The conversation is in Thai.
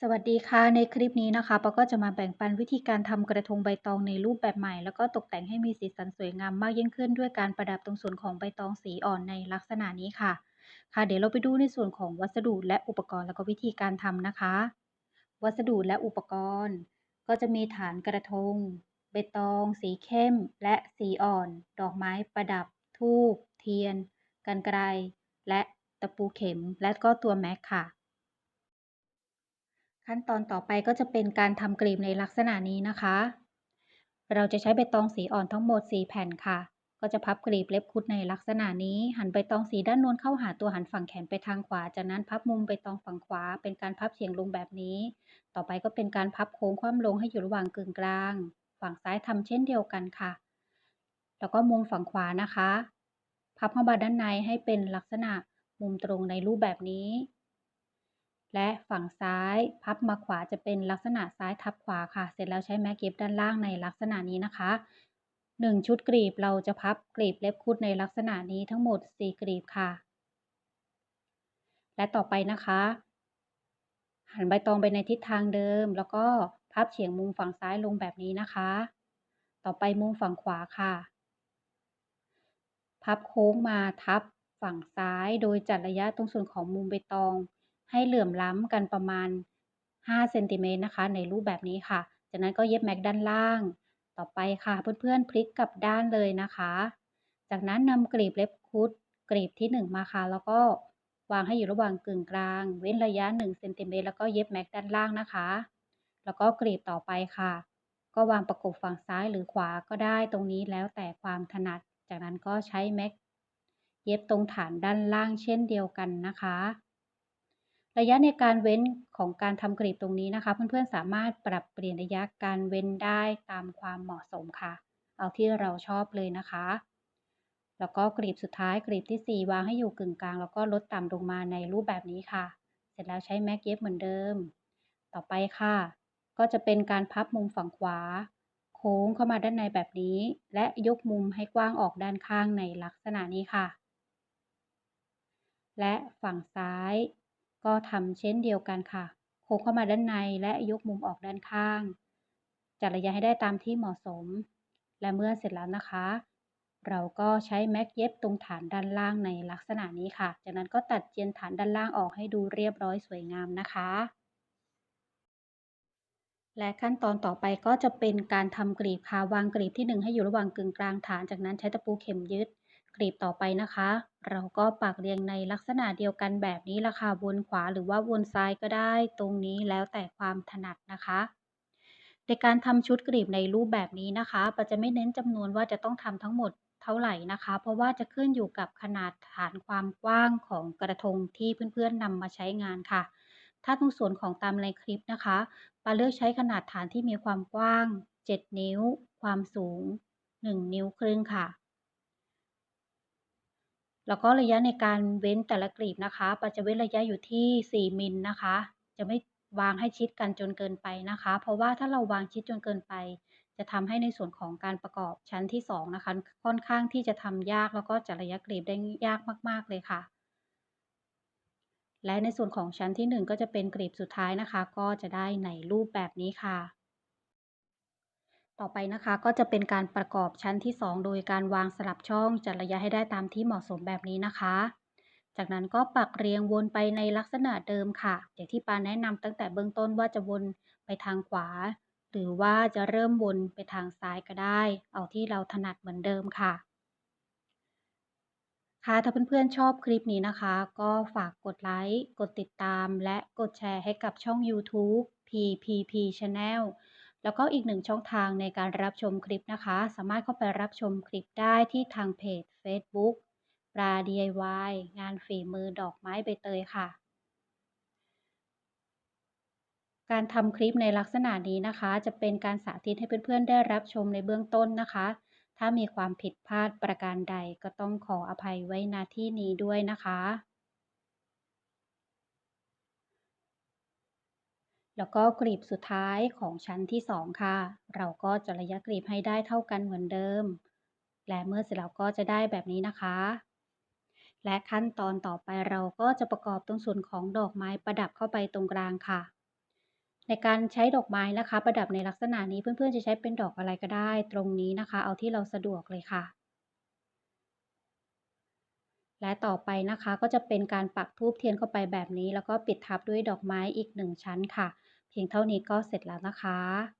สวัสดีค่ะ ในคลิปนี้นะคะปาก็จะมาแบ่งปันวิธีการทำกระทงใบตองในรูปแบบใหม่ แล้วก็ตกแต่งให้มีสีสันสวยงามมากยิ่งขึ้นด้วยการประดับตรงส่วนของใบตองสีอ่อนในลักษณะนี้ค่ะ ค่ะ เดี๋ยวเราไปดูในส่วนของวัสดุและอุปกรณ์แล้วก็วิธีการทำนะคะ วัสดุและอุปกรณ์ ก็จะมีฐานกระทง ใบตอง สีเข้ม และสีอ่อน ดอกไม้ประดับธูปเทียนกรรไกรและตะปูเข็ม และก็ตัวแม็กค่ะ ขั้นตอนต่อไปก็จะเป็นการทำกลีบในลักษณะนี้นะคะ เราจะใช้ใบตองสีอ่อนทั้งหมด 4 แผ่นค่ะ ก็จะพับกลีบเล็บคุดในลักษณะนี้ หันใบตองสีด้านน้นเข้าหาตัวหันฝั่งแขนไปทางขวา จากนั้นพับมุมใบตองฝั่งขวา เป็นการพับเฉียงลงแบบนี้ ต่อไปก็เป็นการพับโค้งคว่ำลงให้อยู่ระหว่างกึ่งกลาง ฝั่งซ้ายทำเช่นเดียวกันค่ะ แล้วก็มุมฝั่งขวานะคะ พับเข้ามาด้านในให้เป็นลักษณะมุมตรงในรูปแบบนี้ และฝั่งซ้ายพับมาขวาจะเป็นลักษณะซ้ายทับขวาค่ะ เสร็จแล้วใช้แม็กเก็บด้านล่างในลักษณะนี้นะคะ 1 ชุดกรีบเราจะพับกรีบเล็บคุดในลักษณะนี้ทั้งหมด 4 กรีบค่ะ และต่อไปนะคะ หันใบตองไปในทิศทางเดิม แล้วก็พับเฉียงมุมฝั่งซ้ายลงแบบนี้นะคะ ต่อไปมุมฝั่งขวาค่ะ พับโค้งมาทับฝั่งซ้ายโดยจัดระยะตรงส่วนของมุมใบตอง ให้เหลื่อมล้ำกันประมาณ5เซนติเมตรนะคะ ในรูปแบบนี้ค่ะ จากนั้นก็เย็บแม็กด้านล่าง ต่อไปค่ะเพื่อนๆพลิกกลับด้านเลยนะคะ จากนั้นนำกลีบเล็บคุดกลีบที่ 1 มาค่ะ แล้วก็วางให้อยู่ระหว่างกึ่งกลาง เว้นระยะ1เซนติเมตรแล้วก็เย็บแม็กด้านล่างนะคะ แล้วก็กลีบต่อไปค่ะ ก็วางประกบฝั่งซ้ายหรือขวาก็ได้ตรงนี้แล้วแต่ความถนัด จากนั้นก็ใช้แม็กเย็บตรงฐานด้านล่างเช่นเดียวกันนะคะ ระยะในการเว้นของการทำกรีบตรงนี้นะคะ เพื่อนๆสามารถปรับเปลี่ยนระยะการเว้นได้ตามความเหมาะสมค่ะ เอาที่เราชอบเลยนะคะ แล้วก็กรีบสุดท้ายกรีบที่ 4 วางให้อยู่กึ่งกลาง แล้วก็ลดต่ำลงมาในรูปแบบนี้ค่ะ เสร็จแล้วใช้แม็กเย็บเหมือนเดิม ต่อไปค่ะ ก็จะเป็นการพับมุมฝั่งขวา โค้งเข้ามาด้านในแบบนี้ และยกมุมให้กว้างออกด้านข้างในลักษณะนี้ค่ะ และฝั่งซ้าย ก็ทำเช่นเดียวกันค่ะ โค้งเข้ามาด้านในและยกมุมออกด้านข้าง จัดระยะให้ได้ตามที่เหมาะสม และเมื่อเสร็จแล้วนะคะ เราก็ใช้แม็กเย็บตรงฐานด้านล่างในลักษณะนี้ค่ะ จากนั้นก็ตัดเจียนฐานด้านล่างออกให้ดูเรียบร้อยสวยงามนะคะ และขั้นตอนต่อไปก็จะเป็นการทำกรีบค่ะ วางกรีบที่ 1 ให้อยู่ระหว่างกึ่งกลางฐาน จากนั้นใช้ตะปูเข็มยึด กรีบต่อไปนะคะ เราก็ปักเรียงในลักษณะเดียวกันแบบนี้ละค่ะวนขวาหรือว่าวนซ้ายก็ได้ ตรงนี้แล้วแต่ความถนัดนะคะในการทำชุดกรีบในรูปแบบนี้นะคะปาจะไม่เน้นจำนวนว่าจะต้องทำทั้งหมดเท่าไหร่นะคะ เพราะว่าจะขึ้นอยู่กับขนาดฐานความกว้างของกระทงที่เพื่อนๆนำมาใช้งานค่ะ ถ้าตรงส่วนของตามในคลิปนะคะปาเลือกใช้ขนาดฐานที่มีความกว้าง 7 นิ้ว ความสูง 1 นิ้วครึ่งค่ะ แล้วก็ระยะในการเว้นแต่ละกลีบนะคะปาจะเว้นระยะอยู่ที่ 4มิลนะคะ จะไม่วางให้ชิดกันจนเกินไปนะคะ เพราะว่าถ้าเราวางชิดจนเกินไป จะทำให้ในส่วนของการประกอบชั้นที่ 2 นะคะ ค่อนข้างที่จะทำยากแล้วก็จัดระยะกลีบได้ยากมากๆเลยค่ะ และในส่วนของชั้นที่ 1 ก็จะเป็นกลีบสุดท้ายนะคะ ก็จะได้ในรูปแบบนี้ค่ะ ต่อไปนะคะก็จะเป็นการประกอบชั้นที่ 2 โดยการวางสลับช่องจัดระยะให้ได้ตามที่เหมาะสมแบบนี้นะคะ จากนั้นก็ปักเรียงวนไปในลักษณะเดิมค่ะ อย่างที่ปาแนะนำตั้งแต่เบื้องต้นว่าจะวนไปทางขวา หรือว่าจะเริ่มวนไปทางซ้ายก็ได้ เอาที่เราถนัดเหมือนเดิมค่ะ ค่ะถ้าเพื่อนๆชอบคลิปนี้นะคะ ก็ฝากกดไลค์กดติดตาม และกดแชร์ให้กับช่อง YouTube PPP Channel แล้วก็อีกหนึ่งช่องทางในการรับชมคลิปนะคะ สามารถเข้าไปรับชมคลิปได้ที่ทางเพจ Facebook ปลา DIY งานฝีมือดอกไม้ใบเตยค่ะ การทำคลิปในลักษณะนี้นะคะ จะเป็นการสาธิตให้เพื่อนๆ ได้รับชมในเบื้องต้นนะคะ ถ้ามีความผิดพลาดประการใดก็ต้องขออภัยไว้ณที่นี้ด้วยนะคะ แล้วก็กลีบสุดท้ายของชั้นที่ 2 ค่ะ เราก็จะระยะกลีบให้ได้เท่ากันเหมือนเดิม และเมื่อเสร็จแล้วก็จะได้แบบนี้นะคะ และขั้นตอนต่อไปเราก็จะประกอบตรงส่วนของดอกไม้ประดับเข้าไปตรงกลางค่ะ ในการใช้ดอกไม้นะคะ ประดับในลักษณะนี้เพื่อนๆจะใช้เป็นดอกอะไรก็ได้ ตรงนี้นะคะ เอาที่เราสะดวกเลยค่ะและต่อไปนะคะก็จะเป็นการปักทูบเทียนเข้าไปแบบนี้ แล้วก็ปิดทับด้วยดอกไม้อีกหนึ่งชั้นค่ะ เพียงเท่านี้ก็เสร็จแล้วนะคะ